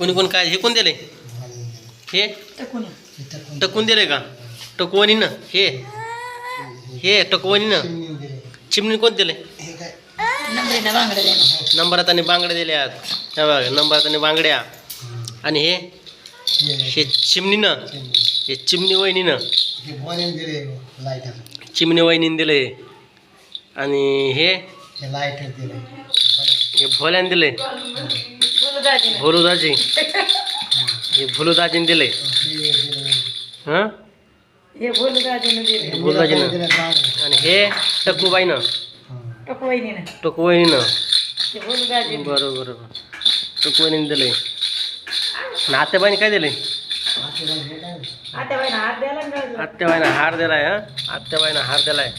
कोणी कोण काय हे कोण दिले हे? टाकून दिले का? टकवणीनं हे? हे टकवणीनं. चिमणी कोण दिले नंबरात आणि बांगड्या दिल्यात. हे बघा नंबरात आणि बांगड्या. आणि हे? हे चिमणीनं हे चिमणी वहिनीनं. चिमणी वहिनीनं दिले आणि हे? हे भोल्यानं दिले भोलू दाजी हे भोलू दिले. हां? हे भोलू दाजीने दिले भोलू आणि हे टकूबाईनं. टकूबाईनं बरोबर बरोबर. टकूबाईने दिले. नातेबाईने काय दिले? आत्याबाईनं हार दिलाय हा? आत्याबाईनं हार दिलाय.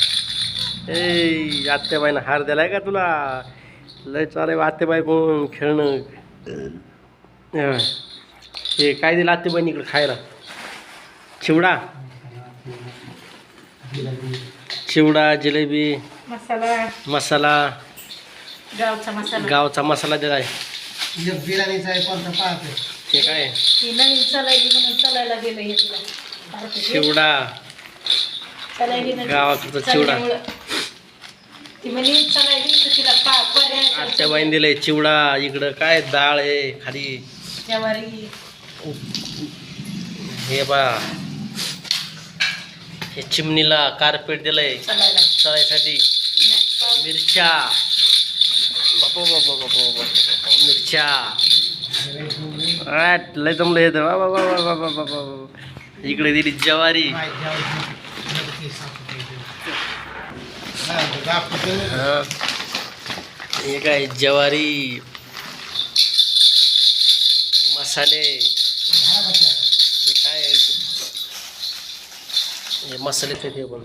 ए आत्याबाईनं हार दिलाय का तुला? लय चालेल आत्याबाई कोण खेळणं. हे काय दिलं आत्याबाईने इकडे खायला? चिवडा? चिवडा जिलेबी मसाला. मसाला. गावचा मसाला. गावचा मसाला दिलाय. हे काय? ती नवीन चलायली म्हणून चलायला गेलं हे तुला भारताची चिवडा. चलायली गावाकडचा चिवडा. आजच्या बाईन दिलंय चिवडा इकडं काय डाळ आहे खाली हे बा हे चिमणीला कार्पेट दिलंय चढायसाठी मिरच्या. बापो बापो बापो मिरच्या. लय जमलं येत बाबा बाबा बाबा बाबा इकडे दिली जवारी. हा. हे काय ज्वारी मसाले हे काय आहे? हे मसाले ते ते बोल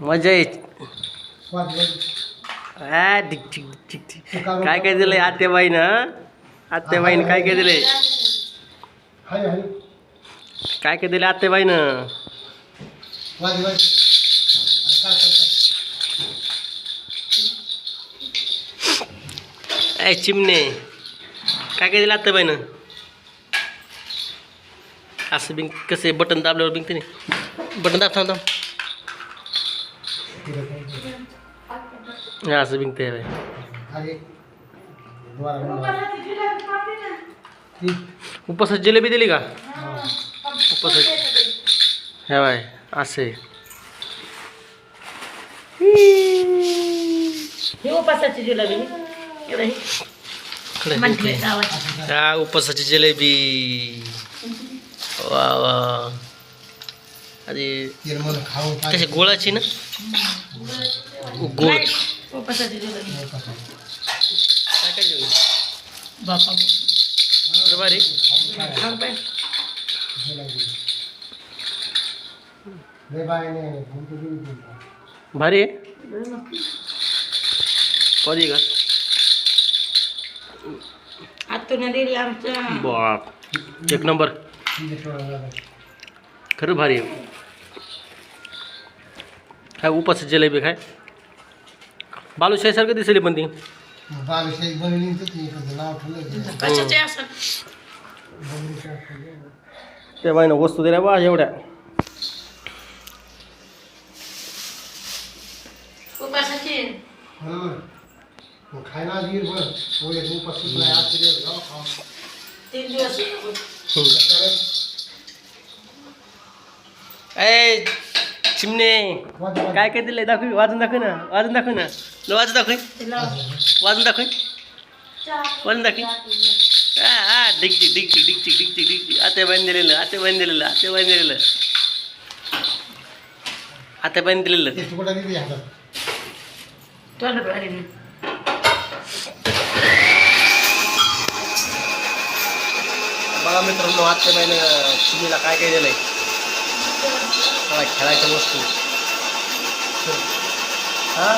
मजा येते. आ, ठीक ठीक ठीक ठीक काय काय दिलंय आत्याबाईनं आत्याबाईन काय काय दिलंय? काय काय दिलं आत्याबाईनं? ए चिमणे काय काय दिलं आत्याबाईनं असं बिंक कसं बटन दाबल्यावर बिंकते नाही बटन दाब थांब थांब. हा, असं बिंकते उपवासाची जिलेबी दिली का? उपवासाची हे बाय असे Eu passar de jelebi. Mantê a água. Ah, eu passar de jelebi. Uau, uau. Ali. Irmão, calma. Tá भारी आहे. कधी का आतून दिली आमच्या. बाप. एक नंबर. खरं भारी आहे. काय उपास जिलेबी काय? बालुशाहीसारखं दिसली पण ती. कशाचे असं? त्या बाईनं वस्तू दिल्या बा एवढ्या. उपास असेल हो. काय काय दिलंय? दाखव वाजून दाखव ना. वाजून दाखव ना. वाजून दाखव. वाजून दाखव. वाजून दाखव. हा हा डिगची डिगची डिगची डिगची डिगची आता बांध दिलेलं आता बांध दिलेलं आता बांध दिलेलं. आता बांध दिलेलं. तोंड भारी बघा मित्रांनो आजच्या बाईनं चिमणीला काय काय दिलंय? खेळायच्या वस्तू. हा?